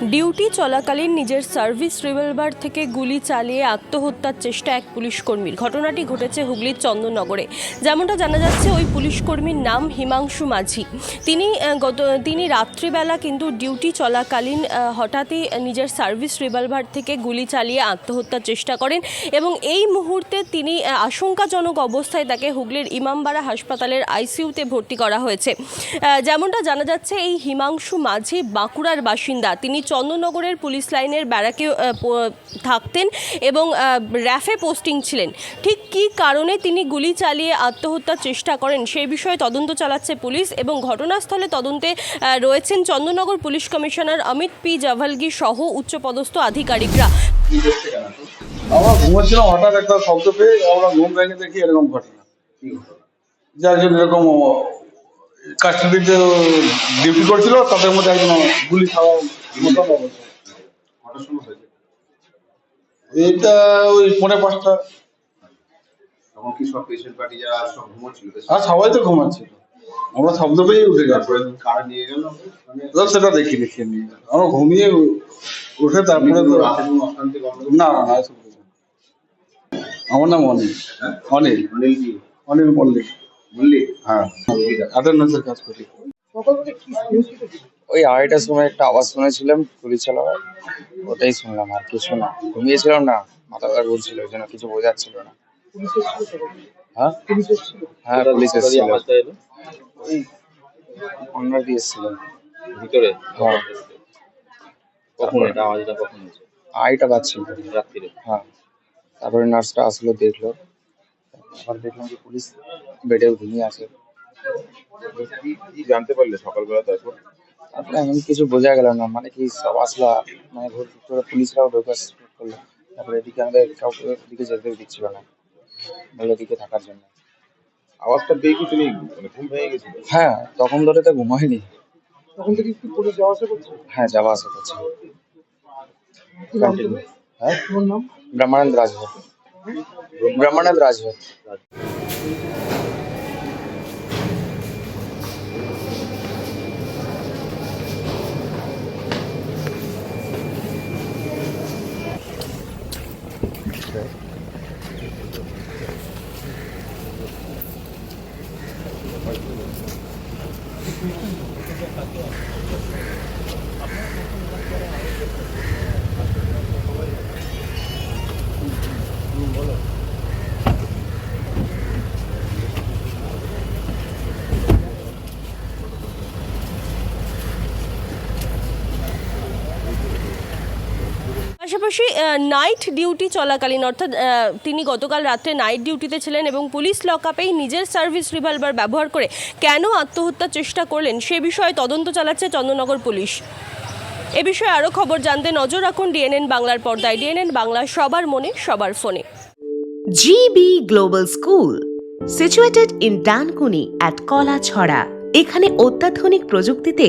Duty চলাকালীন নিজের service revolver থেকে গুলি চালিয়ে আত্মহত্যার চেষ্টা এক পুলিশ কর্মীর। ঘটনাটি ঘটেছে হুগলির চন্দননগরে। যেমনটা জানা যাচ্ছে, ওই পুলিশ কর্মীর নাম হিমাংশু মাঝি। তিনি গত, তিনি রাত্রিবেলা কিন্তু ডিউটি চলাকালীন হঠাৎই নিজের সার্ভিস রিভলভার থেকে গুলি চালিয়ে আত্মহত্যার চেষ্টা করেন এবং এই মুহূর্তে তিনি আশঙ্কাজনক অবস্থায় তাকে হুগলির ইমামবাড়া হাসপাতালের আইসিইউতে ভর্তি করা হয়েছে। যেমনটা জানা যাচ্ছে, এই হিমাংশু মাঝি বাঁকুড়ার বাসিন্দা। তিনি চন্দননগরের পুলিশ লাইনের ব্যারাকে থাকতেন এবং র্যাফে পোস্টিং ছিলেন। ঠিক কী কারণে তিনি গুলি চালিয়ে আত্মহত্যার চেষ্টা করেন সেই বিষয়ে তদন্ত চালাচ্ছে পুলিশ এবং ঘটনাস্থলে তদন্তে রয়েছেন Chandannagar police commissioner Amit P Javalgi সহ উচ্চপদস্থ আধিকারিকরা। আমরা হঠাৎ একটা শব্দ পেয়ে আমরা ঘুম ভেঙে দেখি এরকম ঘটনা। যার জন্য এরকম কাস্টডিতে ডিউটি করছিল তাদের মধ্যে একজন গুলি খাওয়া মতন অবস্থা। এটা ওই পৌনে পাঁচটা। তখন সব পেশেন্ট পার্টি যারা সব ঘুমোচ্ছিল? আর সবাই তো ঘুমাচ্ছিল। আমরা শব্দ পেয়ে উঠে তারপরে কার নিয়ে গেল? সেটা দেখি দেখি নিয়ে গেল। আমরা ঘুমিয়ে উঠে তারপরে তো রাতে কোনো অশান্তি গন্ডগোল না না না এসব কিছু না। আমার নাম অনিল। হ্যাঁ? অনিল। অনিল অনিল মল্লিক। হ্যাঁ অ্যাটেন্ডেন্সের কাজ করি। ওই আড়াইটার সময় একটা আওয়াজ শুনেছিলাম গুলি চালাবার ওটাই শুনলাম আর কিছু না। ঘুমিয়েছিলাম না মাথা ব্যথা ঘুরছিল ওই জন্য কিছু বোঝাচ্ছিল না। হ্যাঁ? হ্যাঁ পুলিশ এসেছিল ওই অন্য দিয়ে এসেছিল। ভিতরে? হ্যাঁ। কখন এটা আওয়াজটা কখন হয়েছে? আড়াইটা বাজছিল। রাত্রিরে? হ্যাঁ। তারপরে নার্সটা আসলো দেখল। আবার দেখলাম যে পুলিশ বেডে ঘুমিয়ে আছে। জানতে পারলে সকালবেলা তারপর তারপরে এমন কিছু বোঝা গেল না মানে কি সব আসলা মানে ঘুর ঘুর করে পুলিশরাও ঢোকা করল। তারপরে এদিকে আমাদের কাউকে এদিকে যেতে দিচ্ছিল না বলে এদিকে থাকার জন্য। আওয়াজটা কি তুমি মানে ঘুম ভেঙে গেছিল? হ্যাঁ তখন ধরে তো ঘুমায়নি তখন থেকে কি পুলিশ যাওয়া আসা করছে? হ্যাঁ যাওয়া আসা করছে। হ্যাঁ? তোমার নাম? ব্রহ্মানন্দ রাজভর ব্রহ্মানন্দ রাজভর পাশাপাশি নাইট ডিউটি চলাকালীন অর্থাৎ তিনি গতকাল রাত্রে নাইট ডিউটিতে ছিলেন এবং পুলিশ লক লকআপেই নিজের সার্ভিস রিভলভার ব্যবহার করে কেন আত্মহত্যার চেষ্টা করলেন সে বিষয়ে তদন্ত চালাচ্ছে চন্দননগর পুলিশ। এ বিষয়ে আরও খবর জানতে নজর রাখুন ডিএনএন বাংলার পর্দায়। ডিএনএন বাংলা সবার মনে সবার ফোনে। GB Global School, situated in Dankuni at Kalachhara এখানে অত্যাধুনিক প্রযুক্তিতে